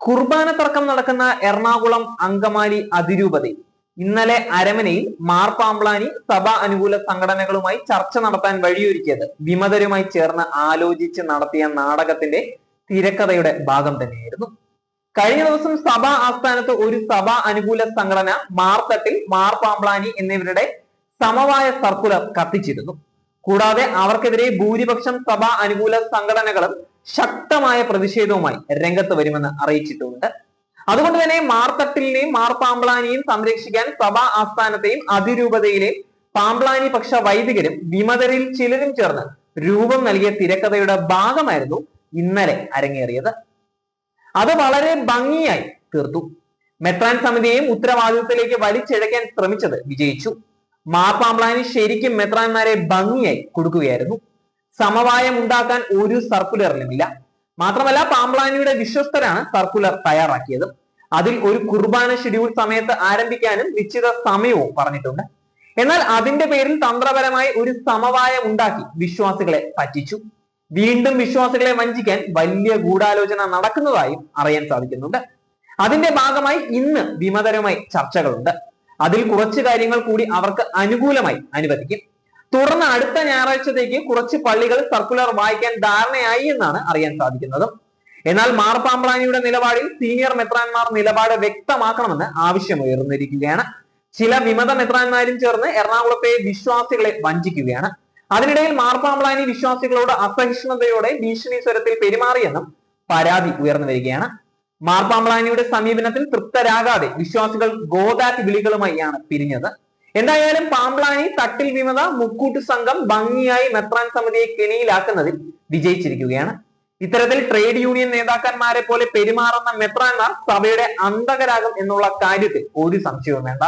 കുർബാന തർക്കം നടക്കുന്ന എറണാകുളം അങ്കമാലി അതിരൂപതയിൽ ഇന്നലെ അരമനയിൽ മാർപ്പാമ്പ്ലാനി സഭാ അനുകൂല സംഘടനകളുമായി ചർച്ച നടത്താൻ വഴിയൊരുക്കിയത് വിമതരുമായി ചേർന്ന് ആലോചിച്ച് നടത്തിയ നാടകത്തിന്റെ തിരക്കഥയുടെ ഭാഗം തന്നെയായിരുന്നു. കഴിഞ്ഞ ദിവസം സഭാ ആസ്ഥാനത്ത് ഒരു സഭാ അനുകൂല സംഘടന മാർത്തട്ടിൽ മാർപ്പാമ്പ്ലാനി എന്നിവരുടെ സമവായ സർക്കുലർ കത്തിച്ചിരുന്നു. കൂടാതെ അവർക്കെതിരെ ഭൂരിപക്ഷം സഭാ അനുകൂല സംഘടനകളും ശക്തമായ പ്രതിഷേധവുമായി രംഗത്ത് വരുമെന്ന് അറിയിച്ചിട്ടുണ്ട്. അതുകൊണ്ട് തന്നെ മാർത്തട്ടിലിനെയും മാർപ്പാമ്പ്ലാനിയും സംരക്ഷിക്കാൻ സഭാ ആസ്ഥാനത്തെയും അതിരൂപതയിലെയും പാമ്പ്ലാനി പക്ഷ വൈദികരും വിമതരിൽ ചിലരും ചേർന്ന് രൂപം നൽകിയ തിരക്കഥയുടെ ഭാഗമായിരുന്നു ഇന്നലെ അരങ്ങേറിയത്. അത് വളരെ ഭംഗിയായി തീർത്തു. മെത്രാൻ സമിതിയെയും ഉത്തരവാദിത്വത്തിലേക്ക് വലിച്ചിഴക്കാൻ ശ്രമിച്ചത് വിജയിച്ചു. മാർപ്പാമ്പ്ലാനി ശരിക്കും മെത്രാന്മാരെ ഭംഗിയായി കൊടുക്കുകയായിരുന്നു. സമവായം ഉണ്ടാക്കാൻ ഒരു സർക്കുലറിലുമില്ല മാത്രമല്ല പാമ്പ്ലാനിയുടെ വിശ്വസ്തരാണ് സർക്കുലർ തയ്യാറാക്കിയത്. അതിൽ ഒരു കുർബാന ഷെഡ്യൂൾ സമയത്ത് ആരംഭിക്കാനും നിശ്ചിത സമയവും പറഞ്ഞിട്ടുണ്ട്. എന്നാൽ അതിന്റെ പേരിൽ തന്ത്രപരമായി ഒരു സമവായം ഉണ്ടാക്കി വിശ്വാസികളെ പറ്റിച്ചു. വീണ്ടും വിശ്വാസികളെ വഞ്ചിക്കാൻ വലിയ ഗൂഢാലോചന നടക്കുന്നതായും അറിയാൻ സാധിക്കുന്നുണ്ട്. അതിന്റെ ഭാഗമായി ഇന്ന് വിമതരുമായി ചർച്ചകളുണ്ട്. അതിൽ കുറച്ച് കാര്യങ്ങൾ കൂടി അവർക്ക് അനുകൂലമായി അനുവദിക്കും. തുടർന്ന് അടുത്ത ഞായറാഴ്ചത്തേക്ക് കുറച്ച് പള്ളികൾ സർക്കുലർ വായിക്കാൻ ധാരണയായി എന്നാണ് അറിയാൻ സാധിക്കുന്നത്. എന്നാൽ മാർപ്പാമ്പ്രാനിയുടെ നിലപാടിൽ സീനിയർ മെത്രാന്മാർ നിലപാട് വ്യക്തമാക്കണമെന്ന് ആവശ്യമുയർന്നിരിക്കുകയാണ്. ചില വിമത മെത്രാന്മാരും ചേർന്ന് എറണാകുളത്തെ വിശ്വാസികളെ വഞ്ചിക്കുകയാണ്. അതിനിടയിൽ മാർപ്പാമ്പ്ലാനി വിശ്വാസികളോട് അസഹിഷ്ണുതയോടെ ഭീഷണി സ്വരത്തിൽ പെരുമാറിയെന്നും പരാതി ഉയർന്നു വരികയാണ്. മാർപ്പാമ്പ്ലാനിയുടെ സമീപനത്തിൽ തൃപ്തരാകാതെ വിശ്വാസികൾ ഗോദാറ്റ് വിളികളുമായാണ് പിരിഞ്ഞത്. എന്തായാലും പാമ്പ്ലാനി തട്ടിൽ വിമത മുക്കൂട്ട് സംഘം ഭംഗിയായി മെത്രാൻ സമിതിയെ കെണിയിലാക്കുന്നതിൽ വിജയിച്ചിരിക്കുകയാണ്. ഇത്തരത്തിൽ ട്രേഡ് യൂണിയൻ നേതാക്കന്മാരെ പോലെ പെരുമാറുന്ന മെത്രാന്മാർ സഭയുടെ അന്തകരാകും എന്നുള്ള കാര്യത്തിൽ ഒരു സംശയവും വേണ്ട.